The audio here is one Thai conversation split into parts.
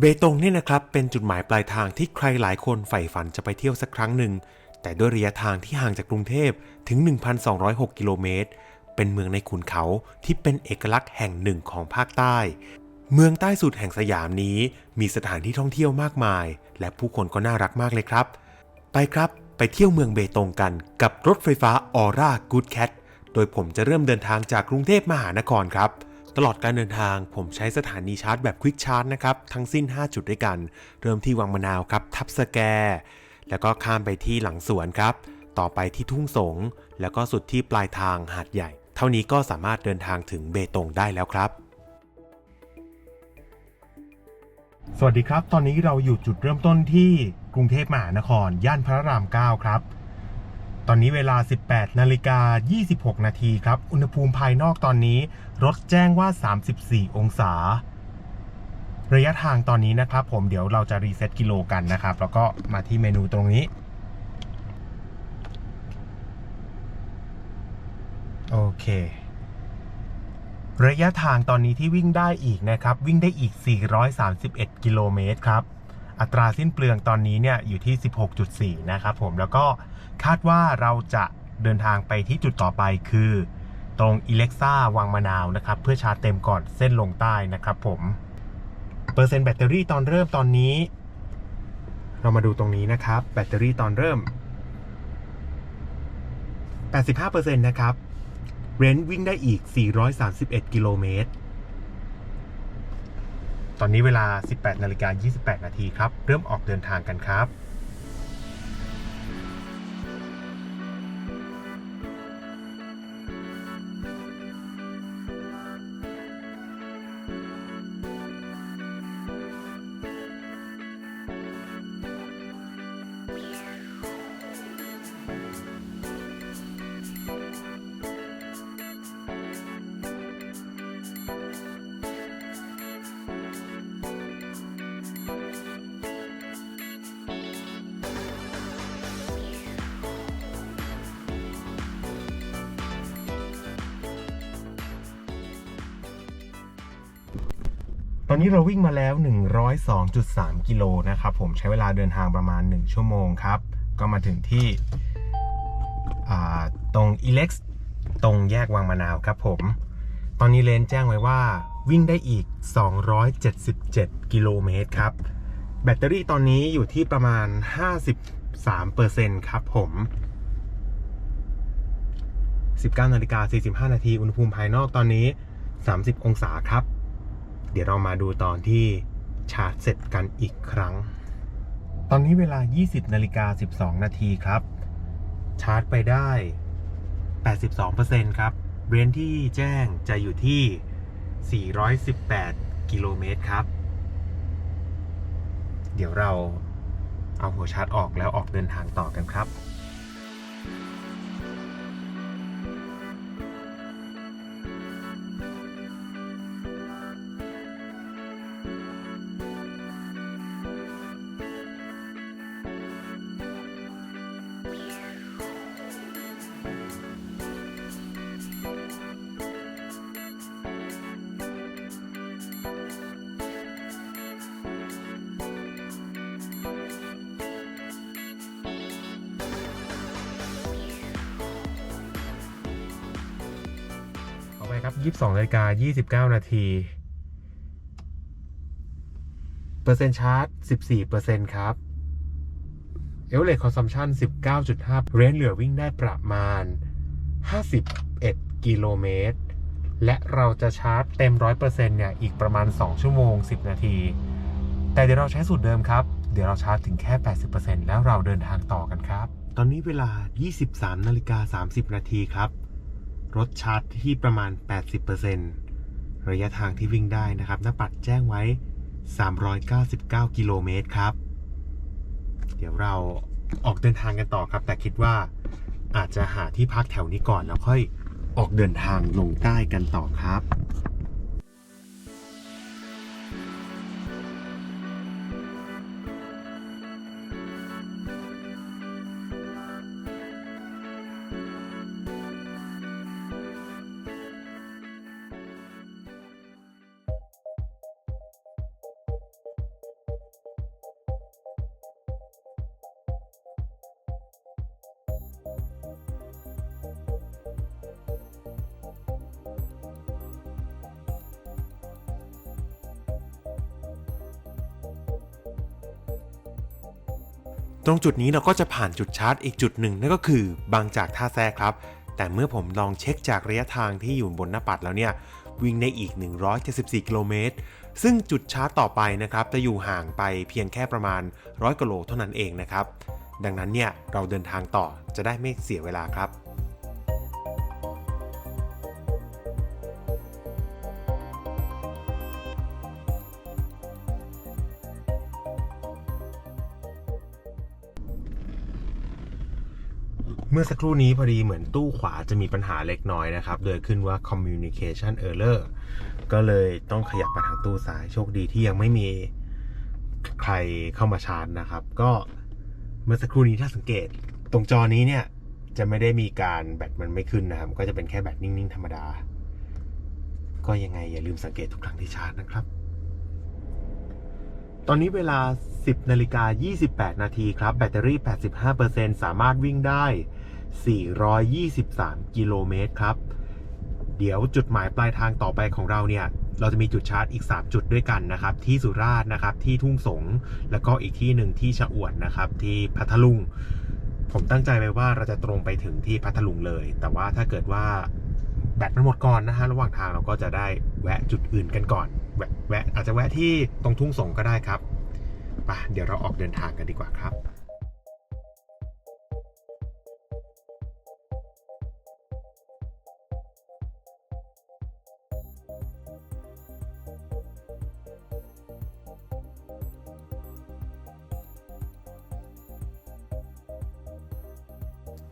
เบตงเนี่ยนะครับเป็นจุดหมายปลายทางที่ใครหลายคนใฝ่ฝันจะไปเที่ยวสักครั้งหนึ่ง แต่ด้วยระยะทางที่ห่างจากกรุงเทพถึง 1,206 กิโลเมตร เป็นเมืองในขุนเขาที่เป็นเอกลักษณ์แห่งหนึ่งของภาคใต้ เมืองใต้สุดแห่งสยามนี้ มีสถานที่ท่องเที่ยวมากมาย และผู้คนก็น่ารักมากเลยครับ ไปครับไปเที่ยวเมืองเบตงกันกับรถไฟฟ้าออร่ากูดแคทโดยผมจะเริ่มเดินทางจากกรุงเทพมหานครครับ ตลอดการเดินทางผมใช้สถานีชาร์จแบบควิกชาร์จนะครับ ทั้งสิ้น 5 จุดด้วยกัน เริ่มที่วังมะนาวครับ ทับสแก แล้วก็ข้ามไปที่หลังสวนครับ ต่อไปที่ทุ่งสง แล้วก็สุดที่ปลายทางหาดใหญ่ เท่านี้ก็สามารถเดินทางถึงเบตงได้แล้วครับ สวัสดีครับ ตอนนี้เราอยู่จุดเริ่มต้นที่กรุงเทพมหานคร ย่านพระราม 9 ครับ ตอนนี้เวลา 18 นาฬิกา 26 นาทีครับ อุณหภูมิภายนอกตอนนี้ รถแจ้งว่า 34 องศา ระยะทางตอนนี้นะครับ ผมเดี๋ยวเราจะรีเซ็ตกิโลกันนะครับ แล้วก็มาที่เมนูตรงนี้ โอเค ระยะทางตอนนี้ที่วิ่งได้อีกนะครับ วิ่งได้อีก 431 กิโลเมตรครับ อัตราสิ้นเปลืองตอนนี้เนี่ยอยู่ที่ 16.4 นะครับผมแล้วก็ คาดว่าเราจะเดินทางไปที่จุดต่อไปคือ ตรงอิเล็กซ่าวังมะนาวนะครับ เพื่อชาร์จเต็มก่อนเส้นลงใต้นะครับผมเปอร์เซ็นต์แบตเตอรี่ตอนเริ่มตอนนี้ เรามาดูตรงนี้นะครับ แบตเตอรี่ตอนเริ่ม 85%นะครับเรนจ์วิ่งได้อีก 431 กิโลเมตร ตอนนี้เวลา 18 นาฬิกา 28 นาทีครับ เริ่มออกเดินทางกันครับ ตอนนี้เราวิ่งมาแล้ว 102.3 กิโลนะครับ ผมใช้เวลาเดินทางประมาณ 1 ชั่วโมงครับ ก็มาถึงที่ตรง e l e x ตรงแยกวังมะนาวครับผม ตอนนี้เลนแจ้งไว้ว่า วิ่งได้อีก 277 กิโลเมตรครับ แบตเตอรี่ตอนนี้อยู่ที่ประมาณ 53%ครับผม 19นาฬิกา45 นาที อุณหภูมิภายนอกตอนนี้ 30 องศาครับ เดี๋ยวเรามาดูตอนที่ชาร์จเสร็จกันอีกครั้ง ตอนนี้เวลา 20นาฬิกา12 นาทีครับ ชาร์จไปได้ 82%ครับ เรนที่แจ้งจะอยู่ที่ 418 กิโลเมตรครับ เดี๋ยวเราเอาหัวชาร์จออกแล้วออกเดินทางต่อกันครับ 22นาฬิกา29 นาที เปอร์เซ็นต์ชาร์จ 14%ครับเอลเลคคอนซัมชัน19.5 เรนเหลือวิ่งได้ประมาณ 51 กิโลเมตร และเราจะชาร์จเต็ม 100%เนี่ย อีกประมาณ 2 ชั่วโมง 10 นาที แต่เดี๋ยวเราใช้สูตรเดิมครับ เดี๋ยวเราชาร์จถึงแค่ 80%แล้วเราเดินทางต่อกันครับ ตอนนี้เวลา 23นาฬิกา30 นาทีครับ รถชาร์จที่ประมาณ 80%ระยะทางที่วิ่งได้นะครับหน้าปัดแจ้งไว้ 399 กิโลเมตรครับ เดี๋ยวเราออกเดินทางกันต่อครับ แต่คิดว่าอาจจะหาที่พักแถวนี้ก่อนแล้วค่อยออกเดินทางลงใต้กันต่อครับ ตรงจุดนี้เราก็จะผ่านจุดชาร์จอีกจุดหนึ่งนั่นก็คือบางจากท่าแซครับ แต่เมื่อผมลองเช็คจากระยะทางที่อยู่บนหน้าปัดแล้วเนี่ยวิ่งได้อีก 174 กิโลเมตร ซึ่งจุดชาร์จต่อไปนะครับจะอยู่ห่างไปเพียงแค่ประมาณ 100 กิโลเท่านั้นเองนะครับ ดังนั้นเนี่ยเราเดินทางต่อจะได้ไม่เสียเวลาครับ เมื่อสักครู่นี้พอดีเหมือนตู้ขวาจะมีปัญหาเล็กน้อยนะครับ โดยขึ้นว่า communication error ก็เลยต้องขยับไปทางตู้ซ้าย โชคดีที่ยังไม่มีใครเข้ามาชาร์จนะครับ ก็เมื่อสักครู่นี้ถ้าสังเกตตรงจอนี้เนี่ย จะไม่ได้มีการแบตมันไม่ขึ้นนะครับ ก็จะเป็นแค่แบตนิ่งๆ ธรรมดา ก็ยังไงอย่าลืมสังเกตทุกครั้งที่ชาร์จนะครับ ตอนนี้เวลา 10นาฬิกา28 นาทีครับ แบตเตอรี่ 85%สามารถวิ่งได้ 423 กิโลเมตรครับ เดี๋ยวจุดหมายปลายทางต่อไปของเราเนี่ย เราจะมีจุดชาร์จอีก 3 จุดด้วยกันนะครับ ที่สุราษฎร์นะครับ ที่ทุ่งสง แล้วก็อีกที่หนึ่งที่ชะอวดนะครับ ที่พัทลุง ผมตั้งใจไว้ว่าเราจะตรงไปถึงที่พัทลุงเลย แต่ว่าถ้าเกิดว่าแบตมันหมดก่อนนะฮะ ระหว่างทางเราก็จะได้แวะจุดอื่นกันก่อน แวะแวะอาจจะแวะที่ตรงทุ่งสงก็ได้ครับไปเดี๋ยวเราออกเดินทางกันดีกว่าครับ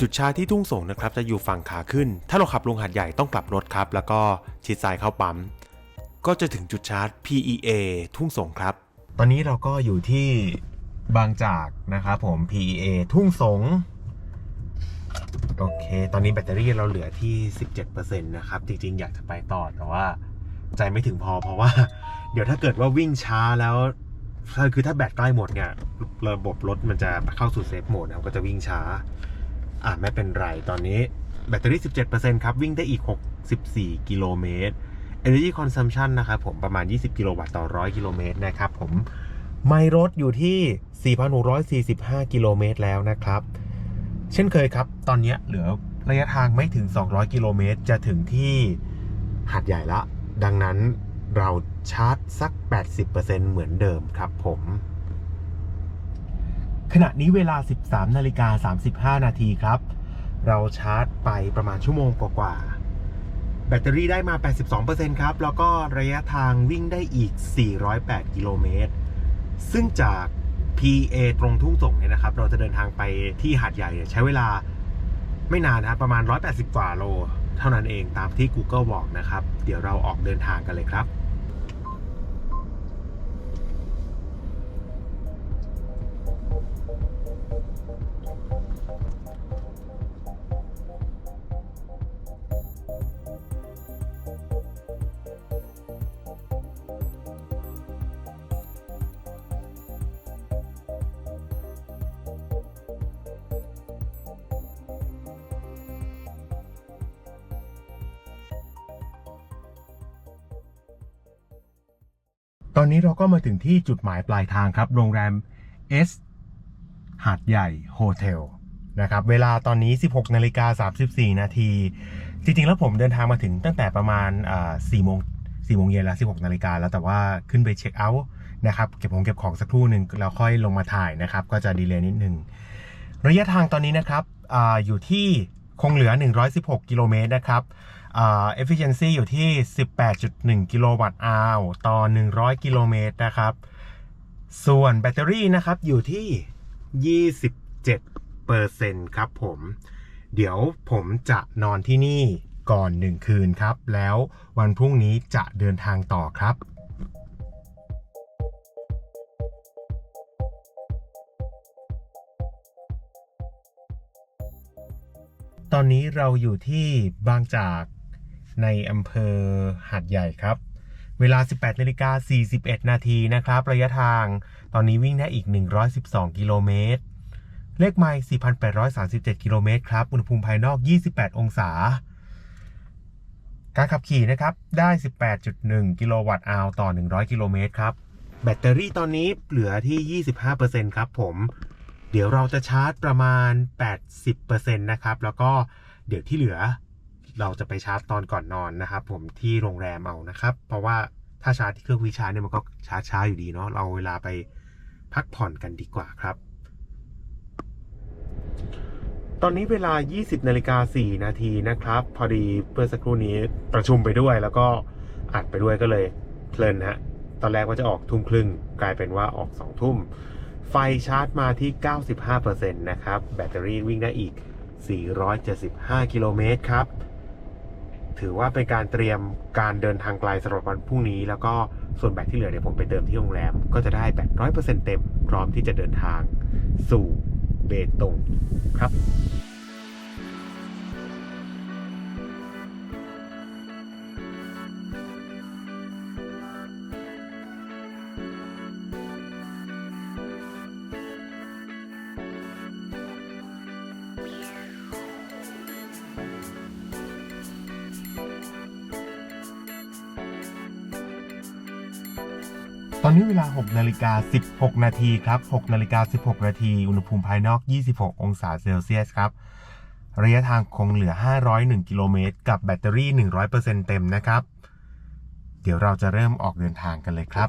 จุดชาร์จที่ทุ่งสงนะครับจะอยู่ฝั่งขาขึ้น ถ้าเราขับลงหาดใหญ่ต้องกลับรถครับ แล้วก็ชิดซ้ายเข้าปั๊ม ก็จะถึงจุดชาร์จ PEA ทุ่งสงครับ ตอนนี้เราก็อยู่ที่บางจากนะครับผม PEA ทุ่งสง โอเค ตอนนี้แบตเตอรี่เราเหลือที่ 17%นะครับ จริงๆ อยากจะไปต่อแต่ว่า ใจไม่ถึงพอเพราะว่า เดี๋ยวถ้าเกิดว่าวิ่งช้าแล้วคือถ้าแบตใกล้หมดเนี่ย ระบบรถมันจะเข้าสู่เซฟโหมดนะก็จะวิ่งช้า อะไม่เป็นไร ตอนนี้แบตเตอรี่ 17%ครับ วิ่งได้อีก 64 กิโลเมตร Energy Consumption นะครับผมประมาณ 20 กิโลวัตต์ต่อ 100 กิโลเมตรนะครับผมไมล์รถอยู่ที่ 4,645 กิโลเมตรแล้วนะครับ เช่นเคยครับ ตอนนี้เหลือระยะทางไม่ถึง 200 กิโลเมตร จะถึงที่หาดใหญ่ละ ดังนั้นเราชาร์จสัก 80%เหมือนเดิมครับผมขณะนี้เวลา 13 นาฬิกา 35 นาทีครับ เราชาร์จไปประมาณชั่วโมงกว่าๆ แบตเตอรี่ได้มา 82%ครับ แล้วก็ระยะทางวิ่งได้อีก 408 กิโลเมตร ซึ่งจาก PA ตรงทุ่งส่งเนี่ยนะครับ เราจะเดินทางไปที่หาดใหญ่ใช้เวลาไม่นานนะครับ ประมาณ 180 กว่าโล เท่านั้นเองตามที่ Google บอกนะครับ เดี๋ยวเราออกเดินทางกันเลยครับ ตอนนี้เราก็มาถึงที่จุดหมายปลายทางครับ โรงแรม S หาดใหญ่โฮเทลนะครับ เวลาตอนนี้ 16นาฬิกา34 นาที จริงๆ แล้วผมเดินทางมาถึงตั้งแต่ประมาณ4โมง4โมงเย็นแล้ว 16นาฬิกาแล้วแต่ว่าขึ้นไปเช็คเอาท์นะครับ เก็บของเก็บของสักครู่หนึ่งแล้วค่อยลงมาถ่ายนะครับ ก็จะดีเลย์นิดนึง ระยะทางตอนนี้นะครับออยู่ที่ คงเหลือ 116 กิโลเมตรนะครับเอ่า efficiency อยู่ที่ 18.1 กิโลวัตต์อาวต่อ 100 กิโลเมตรนะครับ ส่วนแบตเตอรี่นะครับอยู่ที่ 27เปอร์เซ็นต์ครับผม เดี๋ยวผมจะนอนที่นี่ก่อน 1 คืนครับ แล้ววันพรุ่งนี้จะเดินทางต่อครับ ตอนนี้เราอยู่ที่บางจากในอำเภอหาดใหญ่ครับ เวลา 18นาฬิกา41 นาทีนะครับ ระยะทางตอนนี้วิ่งได้อีก 112 กิโลเมตร เลขไมล์4,837 กิโลเมตรครับ อุณหภูมิภายนอก 28 องศา การขับขี่นะครับ ได้ 18.1 กิโลวัตต์อาวต่อ 100 กิโลเมตรครับ แบตเตอรี่ตอนนี้เหลือที่ 25%ครับผม เดี๋ยวเราจะชาร์จประมาณ 80%นะครับ แล้วก็เดี๋ยวที่เหลือเราจะไปชาร์จตอนก่อนนอนนะครับ ผมที่โรงแรมเอานะครับ เพราะว่าถ้าชาร์จที่เครื่องวิชาร์จเนี่ยมันก็ชาร์จช้าอยู่ดีเนาะเราเวลาไปพักผ่อนกันดีกว่าครับ ตอนนี้เวลา 20นาฬิกา4นาทีนะครับ พอดีเพื่อสักครู่นี้ประชุมไปด้วยแล้วก็อัดไปด้วยก็เลยเพลินฮะตอนแรกว่าจะออกทุ่มครึ่งกลายเป็นว่าออก2ทุ่ม ไฟชาร์จมาที่ 95%นะครับ แบตเตอรี่วิ่งได้อีก 475 กิโลเมตรครับ ถือว่าเป็นการเตรียมการเดินทางไกลสำหรับวันพรุ่งนี้ แล้วก็ส่วนแบตที่เหลือเนี่ยผมไปเติมที่โรงแรม ก็จะได้แบต 100%เต็ม พร้อมที่จะเดินทางสู่เบตงครับ นี้เวลา 6 นาฬิกา 16 นาทีครับ 6 นาฬิกา 16 นาที อุณหภูมิภายนอก 26 องศาเซลเซียสครับ ระยะทางคงเหลือ 501 กิโลเมตร กับแบตเตอรี่ 100%เต็มนะครับ เดี๋ยวเราจะเริ่มออกเดินทางกันเลยครับ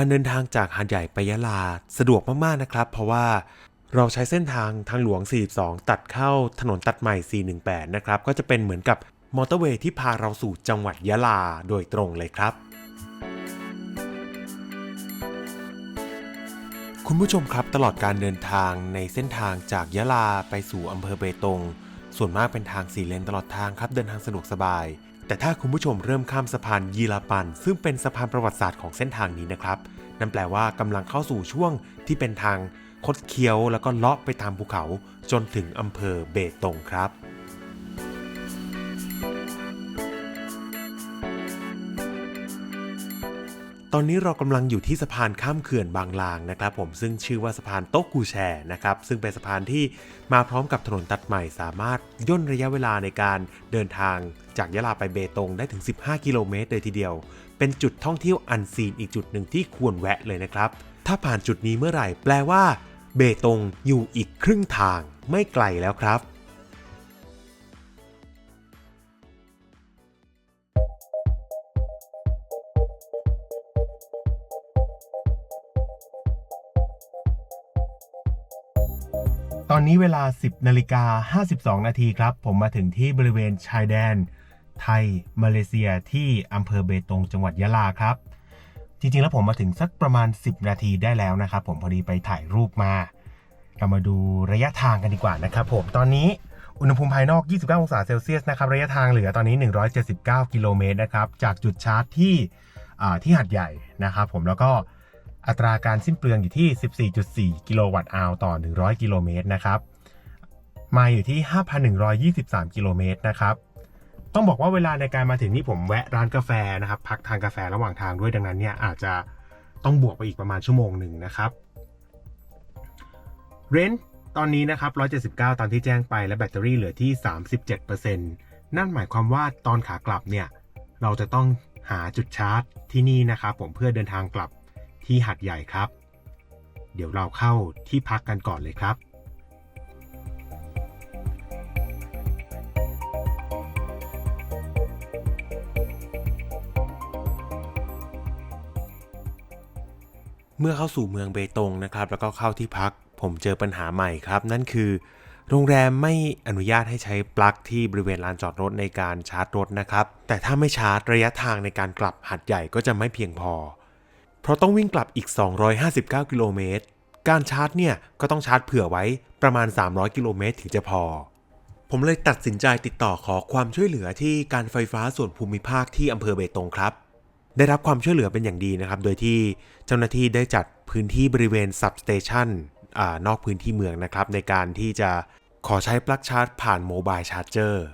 การเดินทางจากหาดใหญ่ไปยะลาสะดวกมากๆนะครับ เพราะว่าเราใช้เส้นทางทางหลวง 42 ตัดเข้าถนนตัดใหม่ 418 นะครับ ก็จะเป็นเหมือนกับมอเตอร์เวย์ที่พาเราสู่จังหวัดยะลาโดยตรงเลยครับ คุณผู้ชมครับตลอดการเดินทางในเส้นทางจากยะลาไปสู่อำเภอเบตง ส่วนมากเป็นทางสี่เลนตลอดทางครับเดินทางสะดวกสบาย แต่ถ้าคุณผู้ชมเริ่มข้ามสะพานยีลาปัน ซึ่งเป็นสะพานประวัติศาสตร์ของเส้นทางนี้นะครับ นั่นแปลว่ากำลังเข้าสู่ช่วงที่เป็นทางคดเคี้ยวแล้วก็เลาะไปตามภูเขาจนถึงอำเภอเบตงครับ ตอนนี้เรากำลังอยู่ที่สะพานข้ามเขื่อนบางลางนะครับ ผมซึ่งชื่อว่าสะพานโต๊ะกูแชนะครับ ซึ่งเป็นสะพานที่มาพร้อมกับถนนตัดใหม่สามารถย่นระยะเวลาในการเดินทางจากยะลาไปเบตงได้ถึง 15 กิโลเมตรเลยทีเดียว เป็นจุดท่องเที่ยวอันซีนอีกจุดหนึ่งที่ควรแวะเลยนะครับ ถ้าผ่านจุดนี้เมื่อไหร่ แปลว่า เบตงอยู่อีกครึ่งทางไม่ไกลแล้วครับ นี้เวลา 10นาฬิกา52 นาทีครับ ผมมาถึงที่บริเวณชายแดน ไทย มาเลเซียที่อำเภอเบตงจังหวัดยะลาครับ จริงๆ แล้วผมมาถึงสักประมาณ 10 นาทีได้แล้วนะครับ ผมพอดีไปถ่ายรูปมา เรามาดูระยะทางกันดีกว่านะครับผมตอนนี้อุณหภูมิภายนอก 29 องศาเซลเซียสนะครับระยะทางเหลือตอนนี้ 179 กิโลเมตรนะครับจากจุดชาร์จที่ที่หัดใหญ่นะครับผมแล้วก็ อัตราการสิ้นเปลืองอยู่ที่ 14.4 กิโลวัตต์อาวต่อ 100 กิโลเมตรนะครับมาอยู่ที่ 5,123 กิโลเมตรนะครับ ต้องบอกว่าเวลาในการมาถึงนี่ผมแวะร้านกาแฟนะครับ พักทานกาแฟระหว่างทางด้วยดังนั้นเนี่ยอาจจะต้องบวกไปอีกประมาณชั่วโมงหนึ่งนะครับเรนต์ตอนนี้นะครับ 179 ตามที่แจ้งไปและแบตเตอรี่เหลือที่ 37%นั่นหมายความว่าตอนขากลับเนี่ย เราจะต้องหาจุดชาร์จที่นี่นะครับผมเพื่อเดินทางกลับ ที่หัดใหญ่ครับ เดี๋ยวเราเข้าที่พักกันก่อนเลยครับ เมื่อเข้าสู่เมืองเบตงนะครับ แล้วก็เข้าที่พักผมเจอปัญหาใหม่ครับ นั่นคือโรงแรมไม่อนุญาตให้ใช้ปลั๊กที่บริเวณลานจอดรถในการชาร์จรถนะครับ แต่ถ้าไม่ชาร์จระยะทางในการกลับหัดใหญ่ก็จะไม่เพียงพอ ราะต้องวิ่งกลับอีก 259 กิโลเมตร การชาร์จเนี่ยก็ต้องชาร์จเผื่อไว้ประมาณ 300 กิโลเมตรถึงจะพอ ผมเลยตัดสินใจติดต่อขอความช่วยเหลือที่การไฟฟ้าส่วนภูมิภาคที่อำเภอเบตงครับ ได้รับความช่วยเหลือเป็นอย่างดีนะครับ โดยที่เจ้าหน้าที่ได้จัดพื้นที่บริเวณซับสเตชันนอกพื้นที่เมืองนะครับ ในการที่จะขอใช้ปลั๊กชาร์จผ่านโมบายชาร์จเจอร์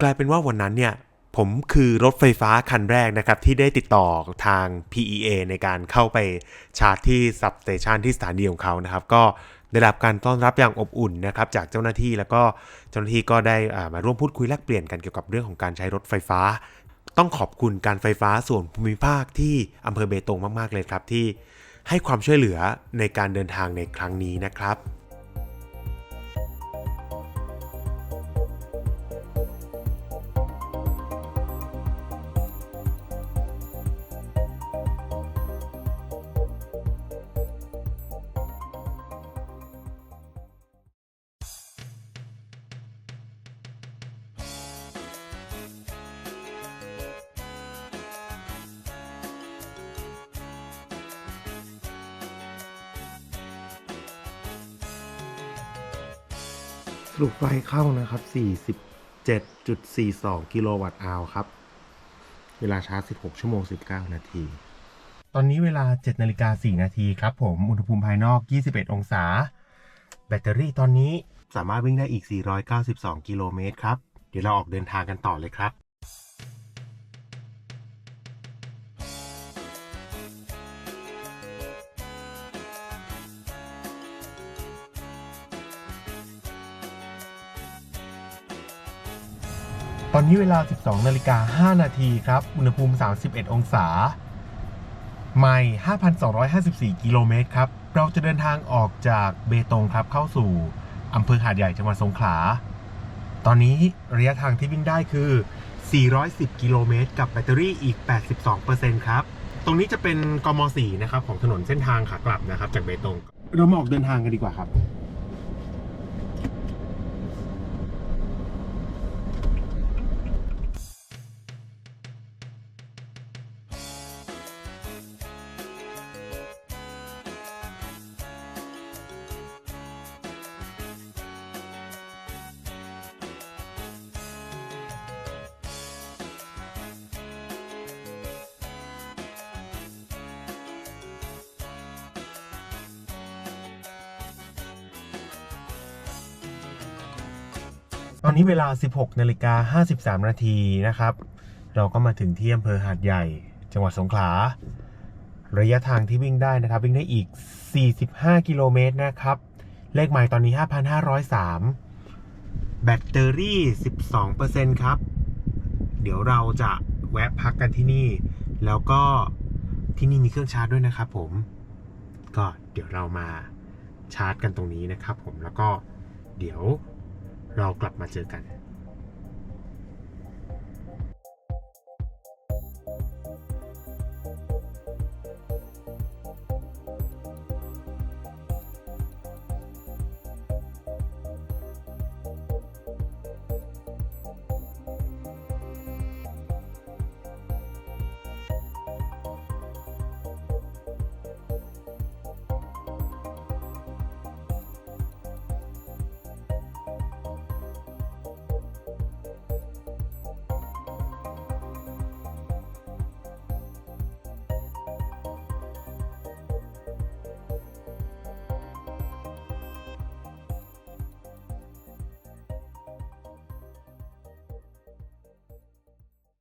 กลายเป็นว่าวันนั้นเนี่ย ผมคือรถไฟฟ้าคันแรกนะครับ ที่ได้ติดต่อทาง PEA ในการเข้าไปชาร์จที่ซับสเตชันที่สถานีของเขานะครับ ก็ได้รับการต้อนรับอย่างอบอุ่นนะครับจากเจ้าหน้าที่แล้วก็เจ้าหน้าที่ก็ได้ามาร่วมพูดคุยแลกเปลี่ยนกันเกี่ยวกับเรื่องของการใช้รถไฟฟ้า ต้องขอบคุณการไฟฟ้าส่วนภูมิภาคที่อำเภอเบตงมาก ๆ เลยครับที่ให้ความช่วยเหลือในการเดินทางในครั้งนี้นะครับ รุปไฟเข้านะครับ 47.42 กิโลวัตต์อาวครับ เวลาชาร์จ 16 ชั่วโมง 19 นาที ตอนนี้เวลา 7 นาฬิกา 4 นาทีครับผม อุณหภูมิภายนอก 21 องศา แบตเตอรี่ตอนนี้สามารถวิ่งได้อีก 492 กิโลเมตรครับ เดี๋ยวเราออกเดินทางกันต่อเลยครับ ตอนนี้เวลา 12นาฬิกา5นาทีครับ อุณหภูมิ 31 องศา ไม่5,254 กิโลเมตรครับ เราจะเดินทางออกจากเบตงครับ เข้าสู่อำเภอหาดใหญ่จังหวัดสงขลา ตอนนี้ระยะทางที่วิ่งได้คือ 410 กิโลเมตร กับแบตเตอรี่อีก 82%ครับ ตรงนี้จะเป็นกม4นะครับ ของถนนเส้นทางขากลับนะครับ จากเบตง เรามาออกเดินทางกันดีกว่าครับ อนนี้เวลา 16นาฬิกา53นาทีนะครับ เราก็มาถึงที่อำเภอหาดใหญ่ จังหวัดสงขลา ระยะทางที่วิ่งได้นะครับ วิ่งได้อีก 45 กิโลเมตรนะครับ เลขหมายตอนนี้ 5,503 แบตเตอรี่ 12%ครับ เดี๋ยวเราจะแวะพักกันที่นี่ แล้วก็ที่นี่มีเครื่องชาร์จด้วยนะครับผม ก็เดี๋ยวเรามาชาร์จกันตรงนี้นะครับผมแล้วก็เดี๋ยว เรากลับมาเจอกัน